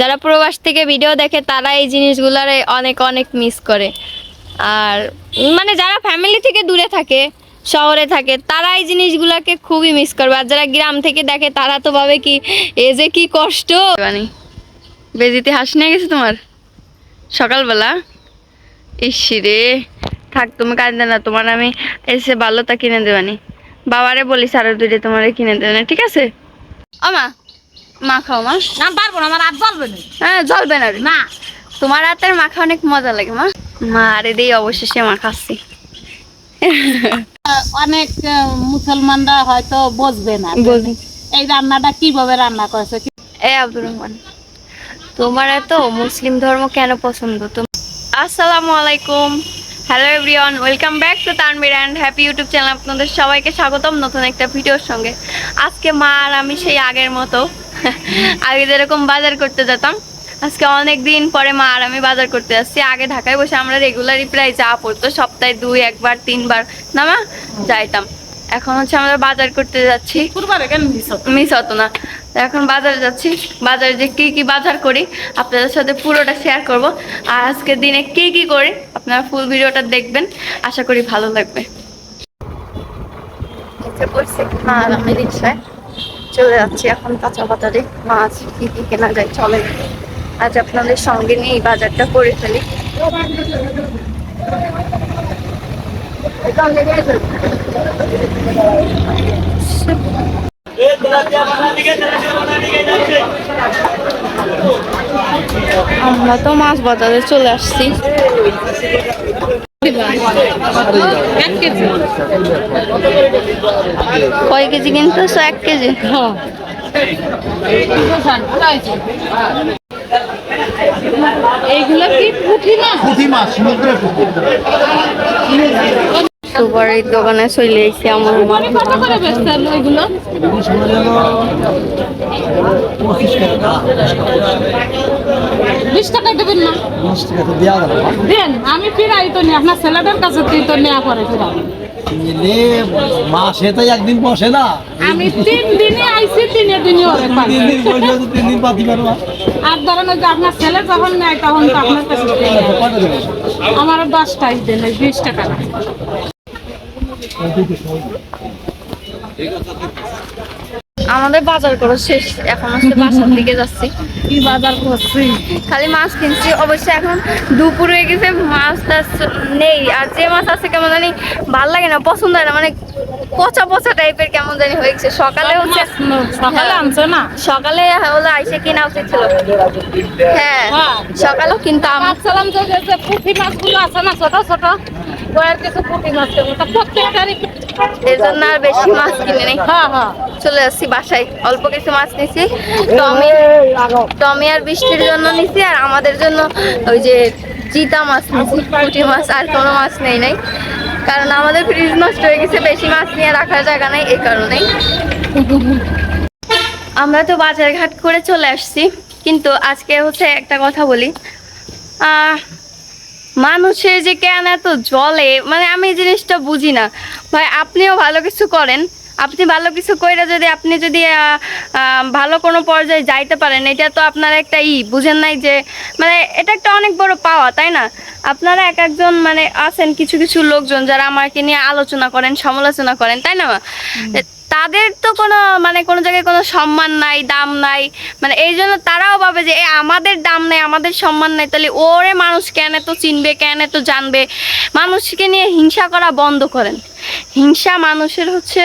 যারা প্রবাস থেকে ভিডিও দেখে তারা এই জিনিসগুলোর অনেক অনেক মিস করে। আর মানে যারা ফ্যামিলি থেকে দূরে থাকে শহরে থাকে তারা এই জিনিসগুলোকে খুবই মিস করবে। আর যারা গ্রাম থেকে দেখে তারা তো ভাবে কি এ যে কি কষ্ট। মানে বেজিতে হাস নিয়ে গেছে তোমার? সকালবেলা? ইসি রে থাক তুমি কাঁদবে না তোমার আমি এসে ভালোটা কিনে দেবানি। বাবারে বলি সারা দুইটা তোমারে কিনে দেবে না ঠিক আছে? ও মা মা। খাও মা না পারব না আমার হাত জ্বলবে না। হ্যাঁ জ্বলবে না না। তোমার হাতের মাখা অনেক মজা লাগে মা। মা আরে দিয়ে অবশেষে মা খাচ্ছি। অনেক মুসলমানরা হয়তো বুঝবে না। এই রান্নাটা কীভাবে রান্না করেছে? এ আব্দুর রহমান তোমার এত মুসলিম ধর্ম কেন পছন্দ? তুমি আসসালামু আলাইকুম। Hello everyone welcome back to Tanvir and happy YouTube channel আপনাদের সবাইকে স্বাগতম নতুন একটা ভিডিওর সঙ্গে। আজকে মা আর আমি সেই আগের মতো আগে যেরকম বাজার করতে যেতাম আজকে অনেক দিন পরে মা আর আমি বাজার করতে যাচ্ছি। আগে ঢাকায় বসে আমরা রেগুলারই প্রায় যা পড়তো সপ্তাহে দুই একবার তিনবার না মা? যাইতাম। এখন হচ্ছে আমরা বাজার করতে যাচ্ছি। মিস হতো? না। এখন বাজারে যাচ্ছি। বাজারে যে কি কি বাজার করি আপনাদের সাথে পুরোটা শেয়ার করব। আর আজকে দিনে কি কি করি আপনারা ফুল ভিডিওটা দেখবেন। আশা করি ভালো লাগবে। আর আমি রিক্সায়। চলে যাচ্ছি এখন কাঁচা বাজারে। মাছ কি কি কেনা যায় চলে। আজ আপনাদের সঙ্গে নিয়ে এই বাজারটা করে ফেলি। আমরা তো মাছ বাজারে চলে আসছি। কয় কেজি কিনতেছো এক কেজি? হ্যাঁ। এইগুলো কি পুঁটি মাছ? সমুদ্রের পুঁটি সুপার এই দোকানে চলে এসেছি আমার। মানে পঁচিশ টাকা। বিশ টাকা দেবেন না। বিশ টাকা তো দেওয়া যাবে দেন আমি ফিরাই তো নি আপনার ছেলেদের কাছে তো নেওয়া পরে ফিরাই। নিলে মাসে তো একদিন বসে না। আমি তিন দিনে আইছি তিনে দিনে ওরে তিন দিন বসে তিন দিন পাতি পারবা আর ধরেন ওই যে আপনার ছেলে যখন নেয় তখন তো আপনার কাছে আমার দশটাই দেন ওই বিশ টাকা না আমাদের বাজার করা শেষ। এখন হচ্ছে বাসার দিকে যাচ্ছি। কি বাজার করছি? খালি মাছ কিনছি। অবশ্যই এখন দুপুরে হয়ে গেছে মাছ টাছ নেই। আর যে মাছ আছে কেমন জানি ভালো লাগে না পছন্দ হয় না। মানে পচা পচা টাইপের কেমন জানি হয়ে গেছে সকালে হচ্ছে সকালে হ্যাঁ। আনছে না? সকালে হলো আইসে কিনা উচিত ছিল। হ্যাঁ হ্যাঁ। সকালেও কিনতাম ভাবছিলাম যে যে- পুঁটি মাছগুলো আছে না ছোট ছোট ওর কিছু পুঁটি মাছ কেমন? তা প্রত্যেকটারই এর জন্য আর বেশি মাছ কিনে নেই। হ্যাঁ হ্যাঁ। চলে যাচ্ছি বাসায়। অল্প কিছু মাছ নিছি। টমি টমি আর বৃষ্টির জন্য নিছি আর আমাদের জন্য ওই যে চিতা মাছ নিছি। পুঁটি মাছ আর কোনো মাছ নেই নাই। কারণ আমাদের ফ্রিজ নষ্ট হয়ে গেছে, বেশি মাছ নিয়ে রাখার জায়গা নেই এই কারণেই। আমরা তো বাজার ঘাট করে চলে আসছি, কিন্তু আজকে হচ্ছে একটা কথা বলি। মানুষের যে কেন এত জলে মানে আমি জিনিসটা বুঝি না। ভাই, আপনিও ভালো কিছু করেন আপনি ভালো কিছু কইরা যদি আপনি যদি ভালো কোনো পর্যায়ে যাইতে পারেন, এটা তো আপনার একটা ই, বুঝেন নাই যে মানে এটা একটা অনেক বড় পাওয়া, তাই না? আপনারা এক একজন মানে আছেন কিছু কিছু লোকজন যারা আমাকে নিয়ে আলোচনা করেন, সমালোচনা করেন, তাই না? তাদের তো কোনো মানে কোনো জায়গায় কোনো সম্মান নাই, দাম নাই মানে এই জন্য তারাও ভাবে যে, এ, আমাদের দাম নেই, আমাদের সম্মান নাই। তাহলে ওরে মানুষ কেন তো চিনবে, কেন তো জানবে? মানুষকে নিয়ে হিংসা করা বন্ধ করেন। হিংসা মানুষের হচ্ছে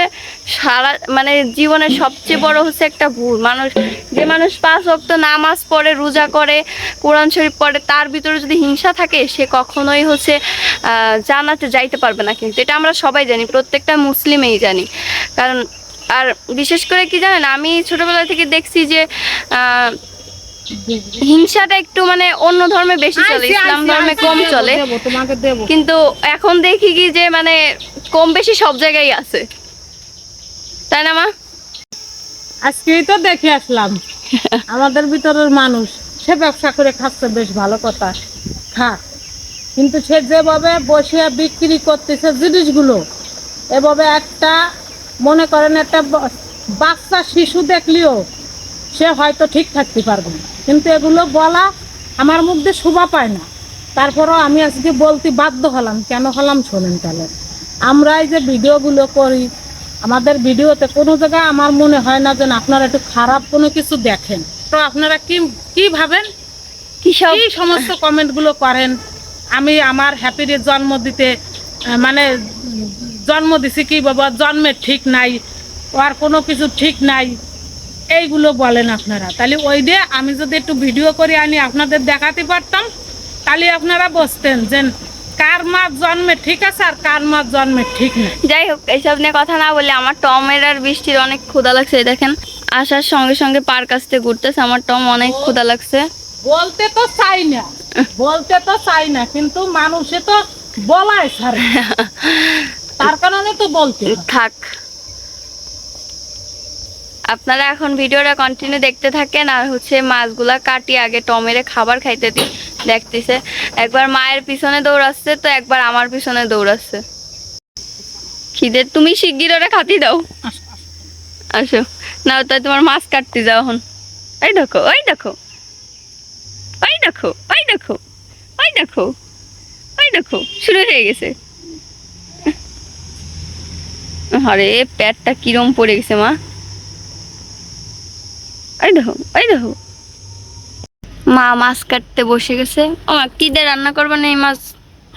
সারা মানে জীবনের সবচেয়ে বড় হচ্ছে একটা ভুল। মানুষ, যে মানুষ পাঁচ ওয়াক্ত নামাজ পড়ে, রোজা করে, কোরআন শরীফ পড়ে, তার ভিতরে যদি হিংসা থাকে, সে কখনোই হচ্ছে জানাতে যাইতে পারবে না। কিন্তু এটা আমরা সবাই জানি, প্রত্যেকটা মুসলিমেই জানি। কারণ আর বিশেষ করে কি জানেন আমি ছোটবেলা থেকে দেখছি যে হিংসাটা একটু মানে অন্য ধর্মে বেশি চলে ইসলাম ধর্মে কম চলে। কিন্তু এখন দেখি কি যে মানে কম বেশি সব জায়গায় আছে। তাই না মা? আজকেই তো দেখে আসলাম। আমাদের ভিতরের মানুষ সে ব্যবসা করে খাচ্ছে বেশ ভালো কথা। খাক কিন্তু সে যেভাবে বসে বিক্রি করতেছে জিনিসগুলো এভাবে একটা মনে করেন একটা বাচ্চা শিশু দেখলেও সে হয়তো ঠিক থাকতে পারবে না। কিন্তু এগুলো বলা আমার মধ্যে শোভা পায় না। তারপরও আমি আজকে বলতে বাধ্য হলাম কেন হলাম শোনেন তাহলে? আমরা এই যে ভিডিওগুলো করি আমাদের ভিডিওতে কোনো জায়গায় আমার মনে হয় না যেন আপনারা একটু খারাপ কোনো কিছু দেখেন। তো আপনারা কি কি ভাবেন? কি সমস্ত কমেন্টগুলো করেন? আমি আমার হ্যাপির জন্ম দিতে মানে জন্ম দিছি কি বাবা? জন্মের ঠিক নাই আর কোনো কিছু ঠিক নাই। এইগুলো বলেন আপনারা। তাহলে ওই দিয়ে আমি যদি একটু ভিডিও করে আনি আপনাদের দেখাতে পারতাম। তাহলে আপনারা বসতেন যে কার মার জন্মে ঠিক আছে আর কার মার জন্মে ঠিক নেই। যাই হোক এইসব নিয়ে কথা না বলে আমার টমের আর বৃষ্টির অনেক ক্ষুদা লাগছে দেখেন। আসার সঙ্গে সঙ্গে পার্ক আসতে ঘুরতেছে আমার টম অনেক ক্ষুদা লাগছে। বলতে তো চাই না বলতে তো চাই না কিন্তু মানুষে তো বলায় ছাড়ে তার কারণে তো থাক। আপনারা এখন ভিডিওটা কন্টিনিউ দেখতে থাকেন আর হচ্ছে মাছগুলা কাটি আগে টমেরে খাবার খাইতে দিই দেখতেছে। একবার মায়ের পিছনে দৌড়াচ্ছে তো একবার আমার পিছনে দৌড়াচ্ছে খিদে, তুমি শিগগির ওরা খাতি দাও। আসো। না তাই তোমার মাছ কাটতে যাও এখন। ওই দেখো ওই দেখো। ওই দেখো ওই দেখো। ওই দেখো। ওই দেখো। শুরু হয়ে গেছে। আরে পেটটা কিরম পড়ে গেছে মা? দেখো দেখো। মা মাছ কাটতে বসে গেছে। ও মা কি দিয়ে রান্না করবে না এই মাছ?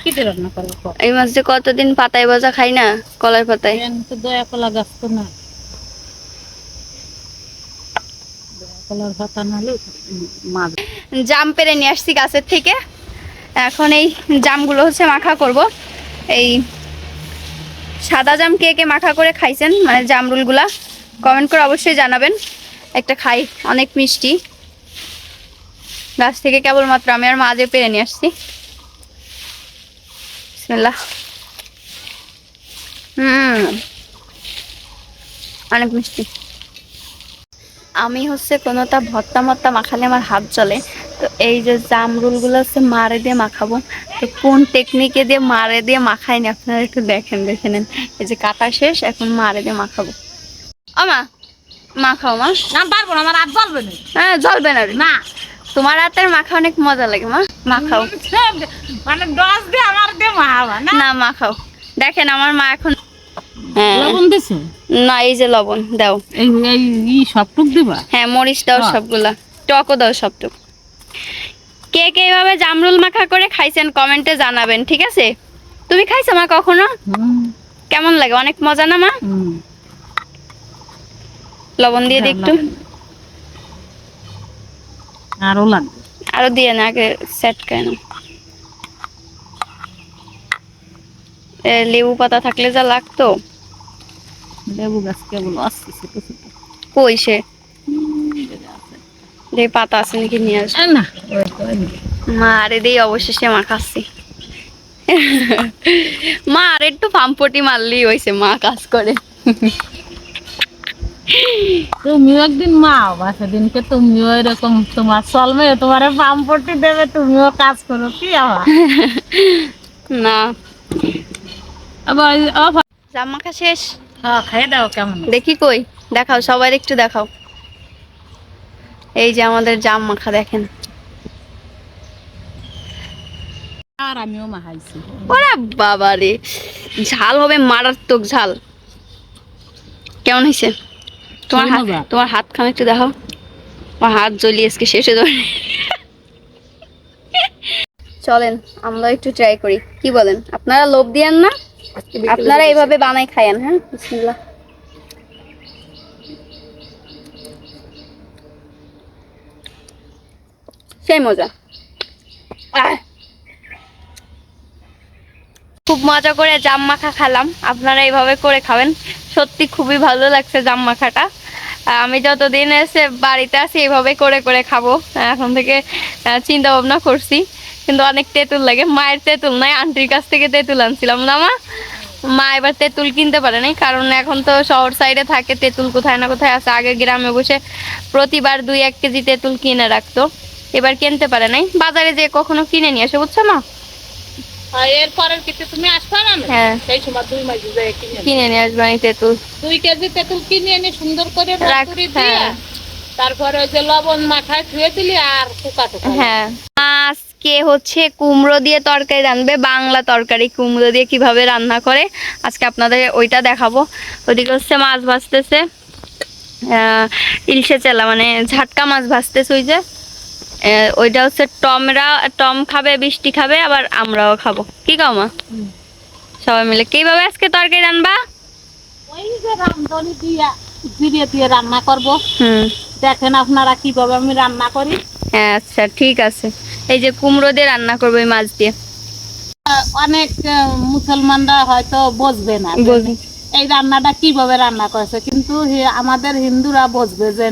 কি দিয়ে রান্না করব? এই মাছ যে কতদিন পাতায় ভাজা খাই না কলাই পাতায়? তো দয়া কলা গাছ তো না। কলার পাতা নাহলে মাছ। জাম পেরে নিয়ে আসছি গাছের থেকে। এখন এই জামগুলো হচ্ছে মাখা করব। এই সাদা জাম কে কে মাখা করে খাইছেন মানে জামরুলগুলা কমেন্ট করে অবশ্যই জানাবেন। একটা খাই, অনেক মিষ্টি। গাছ থেকে কেবলমাত্র আমি আর মাঝে পেরে নিয়ে আসছি। হুম। অনেক মিষ্টি। আমি হচ্ছে কোনোটা ভর্তা মত্তা মাখালে আমার হাত চলে তো এই যে জামরুলগুলো হচ্ছে মারে দিয়ে মাখাবো। তো কোন টেকনিকে দিয়ে মারে দিয়ে মাখাইনি আপনারা একটু দেখেন দেখে নেন। এই যে কাটা শেষ এখন মারে দিয়ে মাখাবো। ও মা মাখাও মা। না পারব না আমার হাত জ্বলবে না। হ্যাঁ জ্বলবে না না তোমার হাতের মাখা অনেক মজা লাগে মা মাখাও। মানে ডস দিয়ে আমার দিয়ে মাহাবা না? না মাখাও। দেখেন আমার মা এখন হ্যাঁ। লবণ দিছো? না এই যে লবণ দাও। এই সবটুক দিবা? হ্যাঁ মরিচ দাও। সবগুলা টকও দাও সবটুকু। কে কে এভাবে জামরুল মাখা করে খাইছেন কমেন্টে জানাবেন ঠিক আছে? তুমি খাইছো মা কখনো? কেমন লাগে? অনেক মজা না মা? লবণ দিয়ে দিই একটু। আরও লাগবে। আরও দিয়ে না আগে সেট করে এ, লেবু পাতা থাকলে যা লাগতো। লেবু গাছ কেবল আসছে ছোট ছোট। কই সে? যে পাতা আছে নাকি নিয়ে আসব। না। মা আরে দিয়ে অবশেষে মা খাচ্ছি। মা আর একটু পাম্পটি মারলেই হয়েছে মা কাজ করে। তুমিও একদিন মা হবা সেদিনকে তুমিও এরকম তোমার চলবে তোমার পাম্পটি দেবে তুমিও কাজ করো কি আবার? না। আবার জাম শেষ। হ্যাঁ খাইয়ে দাও কেমন? দেখি কই দেখাও সবাই একটু দেখাও। এই যে আমাদের জাম মাখা দেখেন। আর আমিও মাহাইছি ওরা বাবা রে ঝাল হবে মারাত্মক ঝাল। কেমন হয়েছে? তোমার হাত। তোমার হাত খান একটু দেখাও। আমার হাত জ্বলিয়ে আজকে শেষ যাবে। চলেন আমরা একটু ট্রাই করি। কি বলেন? আপনারা লোভ দিয়েন না? আপনারা এইভাবে বানাই খায়েন হ্যাঁ? বিসমিল্লাহ। সেই মজা। খুব মজা করে জাম মাখা খেলাম। আপনারা এইভাবে করে খাবেন। সত্যি খুবই ভালো লাগছে জাম মাখাটা। আমি যতদিন এসে বাড়িতে আছি, এইভাবে করে করে খাব। এখন থেকে চিন্তা ভাবনা করছি। কিন্তু অনেক তেঁতুল লাগে। মায়ের তেঁতুল নাই, আন্টির কাছ থেকে তেঁতুল আনছিলাম না মা। মা এবার তেঁতুল কিনতে পারে নাই, কারণ এখন তো শহর সাইডে থাকে, তেঁতুল কোথায় না কোথায় আছে। আগে গ্রামে বসে প্রতিবার দুই এক কেজি তেঁতুল কিনে রাখতো। এবার কিনতে পারে নাই। বাজারে যে কখনো কিনে নিয়ে আসে বুঝছ না? এরপরের কিছু তুমি আসবে না? হ্যাঁ। সেই সময় দুই মাস কিনে নিয়ে আসবে আমি তেঁতুল। দুই কেজি তেঁতুল কিনে এনে সুন্দর করে রাখ, হ্যাঁ। তারপরে ওই যে লবণ ধুয়ে দিলি আর হ্যাঁ আজকে হচ্ছে কুমড়ো দিয়ে তরকারি রাঁধবে বাংলা তরকারি। কুমড়ো দিয়ে কীভাবে রান্না করে আজকে আপনাদের ওইটা দেখাবো। ওদিকে হচ্ছে মাছ ভাজতেছে আহ, ইলশে চেলা মানে ঝাটকা মাছ ভাজতেছে ওই যে। ওইটা হচ্ছে টমরা টম খাবে বৃষ্টি খাবে আবার আমরাও খাব। কি কাও মা? সবাই মিলে কীভাবে আজকে তরকারি রান্নবা ওই যে রামধনি দিয়ে জিরে দিয়ে রান্না করব। হুম। দেখেন আপনারা কীভাবে আমি রান্না করি। হ্যাঁ আচ্ছা ঠিক আছে। এই যে কুমড়ো দিয়ে রান্না করব এই মাছ দিয়ে। অনেক মুসলমানরা হয়তো বুঝবে না। এই রান্নাটা কীভাবে রান্না করছে? কিন্তু আমাদের হিন্দুরা বুঝবে যে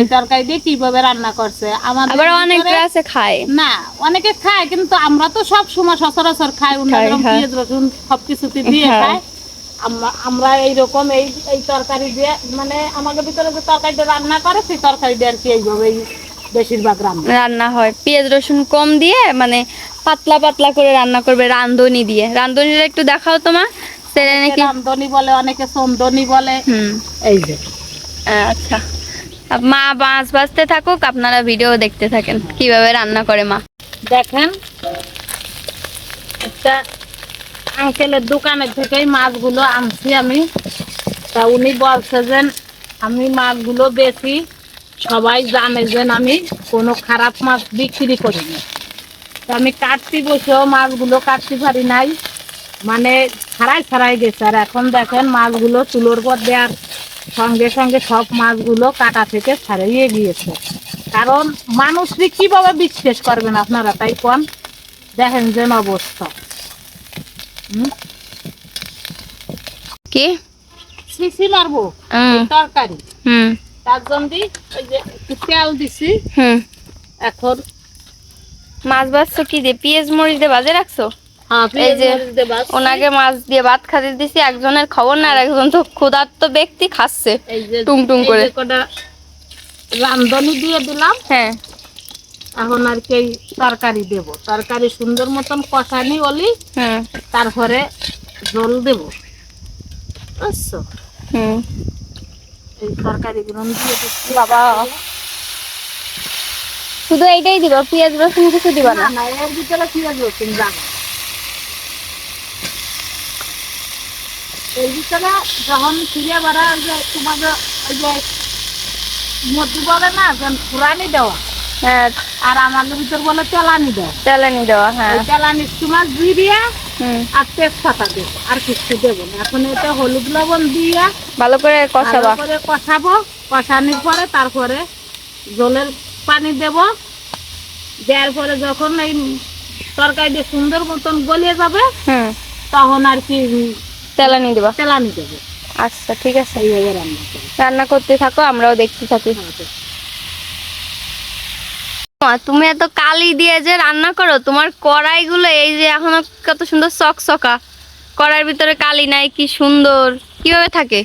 এই তরকারি দিয়ে কীভাবে রান্না করছে। আমাদের আবার অনেক আছে খায়। না অনেকে খায় কিন্তু আমরা তো সব সময় সচরাচর খাই হ্যাঁ। পেঁয়াজ রসুন সবকিছুতে দিয়ে হ্যাঁ। খাই আমরা আমরা এইরকম এই এই তরকারি দিয়ে মানে আমাদের ভিতরে যে তরকারিটা রান্না করে সেই তরকারিটা আর কি এইভাবেই বেশিরভাগ রান্না। রান্না হয়। পেঁয়াজ রসুন কম দিয়ে মানে পাতলা পাতলা করে রান্না করবে রান্ধনি দিয়ে। রান্ধনিটা একটু দেখাও তোমার। সেটা নাকি? রামদনি বলে অনেকে বলে। এই যে। আচ্ছা। মা মাছ ভাজতে থাকুক আপনারা ভিডিও দেখতে থাকেন। কীভাবে রান্না করে মা? দেখেন একটা আঙ্কেলের দোকানের থেকেই মাছগুলো আনছি আমি। তা উনি বলছে যে আমি মাছগুলো বেশি সবাই জানে যে আমি কোনো খারাপ মাছ বিক্রি করি না। তা আমি কাটতে বসেও মাছগুলো কাটতে পারি নাই। মানে ছাড়াই ছাড়াই গেছে আর এখন দেখেন মাছগুলো চুলোর পর দেওয়ার সঙ্গে সঙ্গে সব মাছগুলো কাটা থেকে ছাড়িয়ে গিয়েছে। কারণ মানুষকে কীভাবে বিশ্বাস করবেন আপনারা তাই কোন? দেখেন যে অবস্থা? কি? সিসি মারবো তরকারি। হুম। তার জন্য ওই যে তেল দিছি। হুম। এখন মাছ ভাজছো কি দিয়ে? পেঁয়াজ মরিচ দিয়ে বাজে রাখছো? এই যে। ওনাকে মাছ দিয়ে ভাত খাতে দিছি একজনের খবর না আর একজন তো ক্ষুধার্ত ব্যক্তি খাচ্ছে টুং টুং করে। রামদনি দিয়ে দিলাম। হ্যাঁ। এখন আর কি তরকারি দেব। তরকারি সুন্দর মতন কষানি অলি হুম তারপরে জল দেব। বুঝছ? হুম। এই তরকারি গুলো দিয়ে দিচ্ছি। বাবা। শুধু এইটাই দিবা পেঁয়াজ রসুন কিছু দিবা না? না এর ভিতরে পেঁয়াজ রসুন যাবে এর ভিতরে যখন ফিরে বেড়া যে তোমাদের ওই যে মধ্যে বলে না যেন ফুরানি দেওয়া। হ্যাঁ। আর আমাদের ভিতর বলে তেলানি দেওয়া। চালানি দেওয়া হ্যাঁ। ওই তেলানি তোমার দিয়ে হুম। আর তেজপাতা দেবো আর কিছু দেবো না। এখন এটা হলুদ লবণ দিয়ে ভালো করে ভালো কষাবা করে কষাবো। কষানোর পরে তারপরে জলের পানি দেব। দেওয়ার পরে যখন এই তরকারিটা সুন্দর মতন গলিয়ে যাবে তখন আর কি দিবা? তেলানি দেবো। আচ্ছা ঠিক আছে। এইভাবে রান্না করি। রান্না করতে থাকো আমরাও দেখতে থাকি। তুমি এত কালি দিয়ে যে রান্না করো তোমার কড়াইগুলো এই যে এখনও কত সুন্দর চকচকা। কড়াইয়ের ভিতরে কালি নাই কি সুন্দর। কীভাবে থাকে?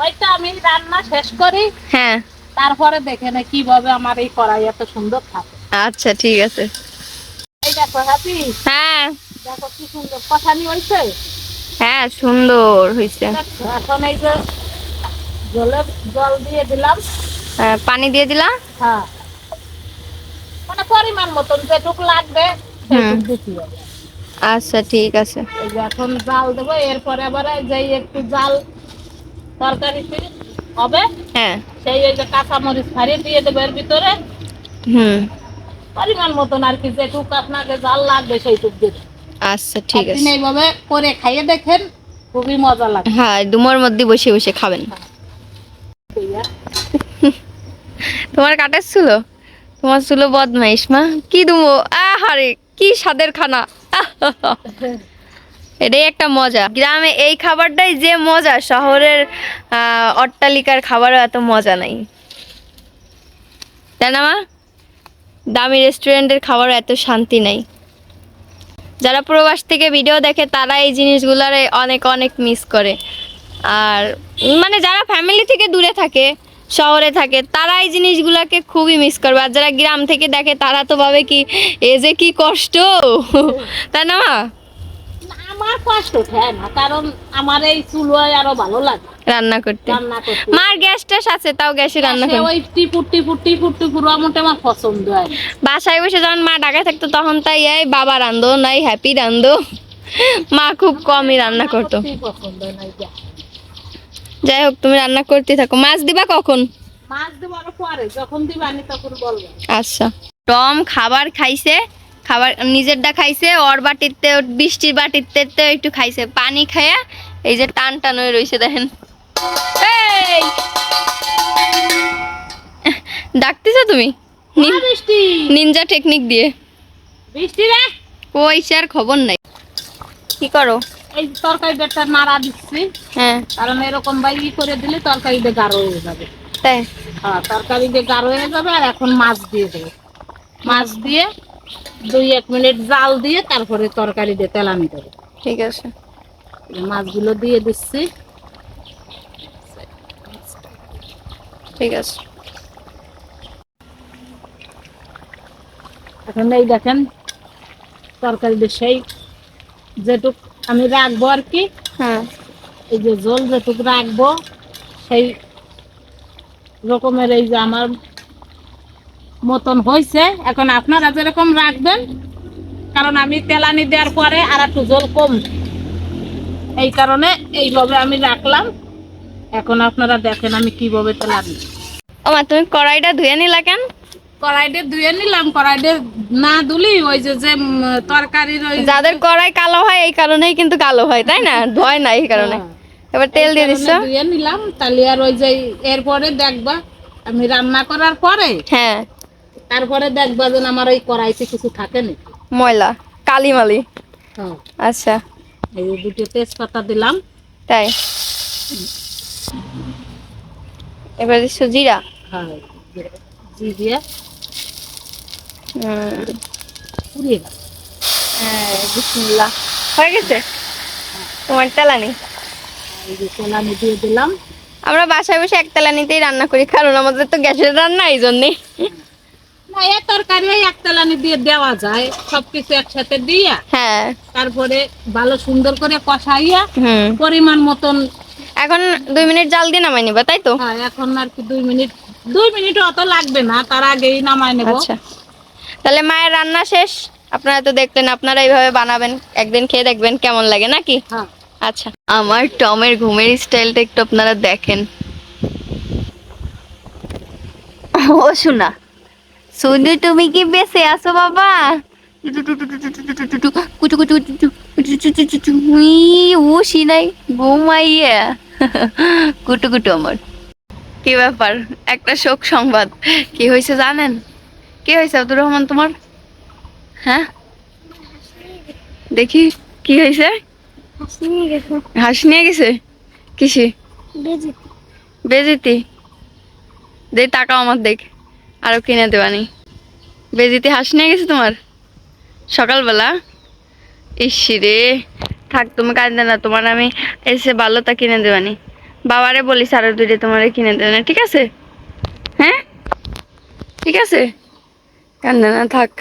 ওইটা আমি রান্না শেষ করি। হ্যাঁ। তারপরে দেখে না কীভাবে আমার এই কড়াই এত সুন্দর থাকে। আচ্ছা ঠিক আছে। এই দেখো হ্যাপি হ্যাঁ। দেখো কি সুন্দর। কষানি হয়েছে হ্যাঁ সুন্দর হয়েছে? এখন এই যে জলের জল দিয়ে দিলাম। হ্যাঁ, পানি দিয়ে দিলা? হ্যাঁ। মানে পরিমাণ মতন যেটুকু লাগবে আচ্ছা ঠিক আছে। এখন জাল দেবো এরপরে আবার যে একটু জাল তরকারিতে হবে? হ্যাঁ। সেই ওই যে কাঁচামরিচ ফাড়িয়ে দিয়ে দেবো এর ভিতরে। হুম। পরিমাণ মতন আর কি যেটুকু আপনাকে জাল লাগবে সেইটুকু দেবেন আচ্ছা ঠিক আছে। এইভাবে করে খাইয়ে দেখেন খুবই মজা লাগে। হ্যাঁ ডুমোর মধ্যে বসে বসে খাবেন। তোমার কাটার ছিল তোমার ছিল বদমাইশ মা। কি দুমো? আহারে কি স্বাদের খানা। এটাই একটা মজা। গ্রামে এই খাবারটাই যে মজা শহরের অট্টালিকার খাবারও এত মজা নাই। তাই না মা? দামি রেস্টুরেন্টের খাবারও এত শান্তি নাই। যারা প্রবাস থেকে ভিডিও দেখে, তারা এই জিনিসগুলোর অনেক অনেক মিস করে। আর মানে যারা ফ্যামিলি থেকে দূরে থাকে, শহরে থাকে, তারা এই জিনিসগুলোকে খুবই মিস করবে। আর যারা গ্রাম থেকে দেখে, তারা তো ভাবে কি, এ যে কি কষ্ট! তাই না? আমার কষ্ট হয় না কারণ আমার এই চুলোয় আরও ভালো লাগে। রান্না করতে। রান্না করতে। মার গ্যাস ট্যাস আছে তাও গ্যাসে রান্না করে। ওই টিপুর টিপুর টিপুর টিপুর আমটা আমার পছন্দ হয় বাসায় বসে যখন মা ঢাকায় থাকতো তখন তাই এই বাবা রান্ধো নাই হ্যাপি রান্ধো। মা খুব কমই রান্না করতো। যাই হোক তুমি রান্না করতে থাকো। মাছ দিবা কখন? মাছ দেবো আরও পরে যখন দিবানি তখন বলব। আচ্ছা। টম খাবার খাইছে খাবার নিজেরটা খাইছে ওর বাটিতে বৃষ্টির বাটিতে একটু খাইছে। পানি খায়া এই যে টান টান হয়ে রয়েছে দেখেন। ডাকতেছো তুমি? নিনজা টেকনিক দিয়ে। বৃষ্টি রে! ওই আর খবর নাই। কি করো? এই তরকারি বেটা নাড়া দিচ্ছি। হ্যাঁ। কারণ এরকম ভাই ই করে দিলে তরকারি দিয়ে গাঢ় হয়ে যাবে। তাই? হ্যাঁ তরকারি দিয়ে গাঢ় হয়ে যাবে আর এখন মাছ দিয়ে দেবো। মাছ দিয়ে দুই এক মিনিট জাল দিয়ে তারপরে তরকারি দিয়ে তেলানি দেবো ঠিক আছে। মাছগুলো দিয়ে দিচ্ছি। ঠিক আছে। এখন এই দেখেন তরকারি দিয়ে সেই যেটুক আমি রাখব আর কি হ্যাঁ। এই যে জল যেটুক রাখব সেই রকমের এই যে আমার মতন হয়েছে এখন আপনারা যেরকম রাখবেন কারণ আমি তেলানি দেওয়ার পরে আর একটু জল কম। এই কারণে এইভাবে আমি রাখলাম। এখন আপনারা দেখেন আমি কীভাবে তেলানি। মা তুমি কড়াইটা ধুয়ে নিলা কেন? কড়াইতে ধুয়ে নিলাম না দুলি ওই যে যে তরকারির ওই যাদের কড়াই কালো হয় এই কারণেই কিন্তু কালো হয় তাই না? ধোয় না এই কারণে। হ্যাঁ। এবার তেল দিয়ে দিচ্ছ ধুয়ে নিলাম তাহলে আর ওই যে এরপরে দেখবা আমি রান্না করার পরে হ্যাঁ। তারপরে দেখবা যেন আমার ওই কড়াইতে কিছু থাকে না। ময়লা কালি মালি হ্যাঁ। আচ্ছা। এই দুটো তেজপাতা দিলাম। তাই? এবার দিচ্ছ জিরা? হ্যাঁ জি দিয়ে হুম, পুড়িয়ে হ্যাঁ বিসমিল্লাহ। হয়ে গেছে? তোমার তেলানি? এই তেলানি দিয়ে দিলাম। আমরা বাসায় বসে এক তেলানিতেই রান্না করি কারণ আমাদের তো গ্যাসের রান্না এই জন্যই। না এ তরকারি ওই এক তেলানি দিয়ে দেওয়া যায় সবকিছু একসাথে দিয়া হ্যাঁ। তারপরে ভালো সুন্দর করে কষাইয়া পরিমাণ মতন এখন দুই মিনিট জাল দিয়ে নামাই নিবা তাই তো? হ্যাঁ এখন আর কি দুই মিনিট দুই মিনিট অত লাগবে না তার আগেই নামাই নেব। আচ্ছা। তাহলে মায়ের রান্না শেষ? আপনারা তো দেখলেন আপনারা এইভাবে বানাবেন একদিন খেয়ে দেখবেন কেমন লাগে নাকি হ্যাঁ। আচ্ছা। আমার টমের ঘুমের স্টাইলটা একটু আপনারা দেখেন। ও শোনা। শুধু তুমি কি বেঁচে আছো বাবা? কুচু কুচু ও সিনাই ঘুমাইয়া। কুটু কুটু আমার। কি ব্যাপার? একটা শোক সংবাদ। কি হয়েছে জানেন? কি হয়েছে আব্দুর রহমান তোমার? হ্যাঁ? দেখি কি হয়েছে? হাঁস নিয়ে গেছে। কিসে? বেজিতি। দে টাকা আমার দেখ। আরও কিনে দেবানি বেজিতে হাঁস নিয়ে গেছে তোমার? সকালবেলা? ইসি রে। থাক, তুমি কাঁদবে না, তোমার আমি এসে ভালোটা কিনে দেবানি বাবারে বলিস আরও দুইটা তোমারে কিনে দেবে না ঠিক আছে? হ্যাঁ? ঠিক আছে? কান্দে না, থাক।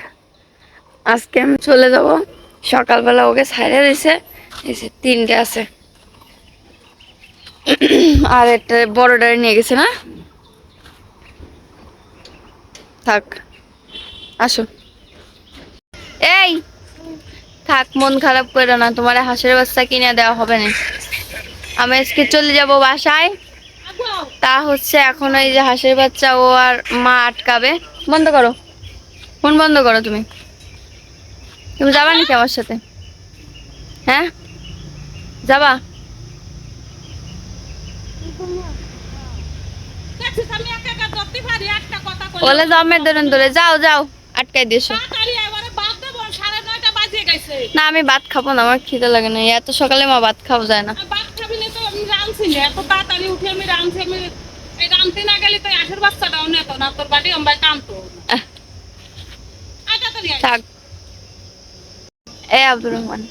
আজকে আমি চলে যাব। সকালবেলা ওকে ছাইড়ে দিছে, এসে তিনটে আছে। আর একটা বড়টারে নিয়ে গেছে না? থাক, আসো। এই, থাক, মন খারাপ করো না, তোমার হাঁসের বাচ্চা কিনে দেওয়া হবে না। আমি আজকে চলে যাব বাসায়। তা হচ্ছে এখন ওই যে হাঁসের বাচ্চা, ও আর মা আটকাবে। বন্ধ করো। ফোন বন্ধ করো তুমি। তুমি যাবা নাকি আমার সাথে? হ্যাঁ? যাবা দেখছিস আমি একা একা ধরতে পারি একটা কথা কই বলে জমের ধরেন ধরে যাও যাও আটকাই দিয়েছ। না আমি ভাত খাব না আমার খিদে লাগে না। এত সকালে মা ভাত খাওয়া যায় না। থাক। এ আব্দুর রহমান।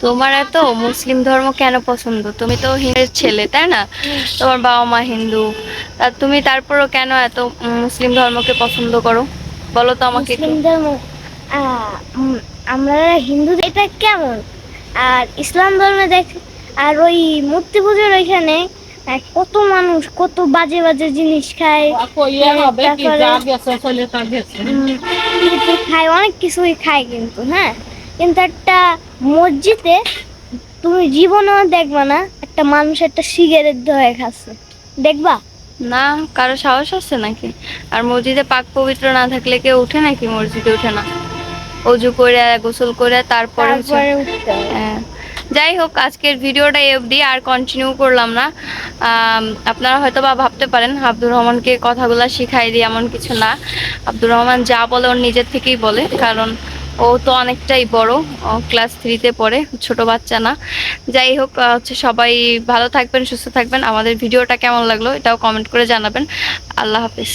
তোমার এত মুসলিম ধর্ম কেন পছন্দ? তুমি তো হিন্দুর ছেলে তাই না? তোমার বাবা মা হিন্দু। তা তুমি তারপরও কেন এত মুসলিম ধর্মকে পছন্দ করো? বলো তো আমাকে মুসলিম ধর্ম আমরা হিন্দু এটা কেমন? আর ইসলাম ধর্মে দেখ আর ওই মূর্তি পুজোর ওইখানে হ্যাঁ, কত মানুষ কত বাজে বাজে জিনিস খায়। কইয়া হবে কি? তারপরে- যা গেছে চলে তা গেছে। উম, কিছু খায় অনেক কিছুই খায় কিন্তু হ্যাঁ? কিন্তু একটা মসজিদে তুমি জীবনেও দেখবা না একটা মানুষ একটা সিগারেট ধরে খাচ্ছে। দেখবা? না কারও সাহস আছে নাকি? আর মসজিদে পাক পবিত্র না থাকলে কেউ উঠে নাকি? মসজিদে উঠে না। অজু করে গোসল করে তারপরে হ্যাঁ। যাই হোক আজকের ভিডিওটা অবধি আর কন্টিনিউ করলাম না। আপনারা হয়তো বা ভাবতে পারেন আব্দুর রহমানকে কথাগুলো শিখাই দিই এমন কিছু না। আব্দুর রহমান যা বলে ওর নিজের থেকেই বলে। কারণ ও তো অনেকটাই বড় ক্লাস থ্রিতে পড়ে, ছোট বাচ্চা না। যাই হোক হচ্ছে সবাই ভালো থাকবেন, সুস্থ থাকবেন। আমাদের ভিডিওটা কেমন লাগল, এটাও কমেন্ট করে জানাবেন। আল্লাহ হাফিজ।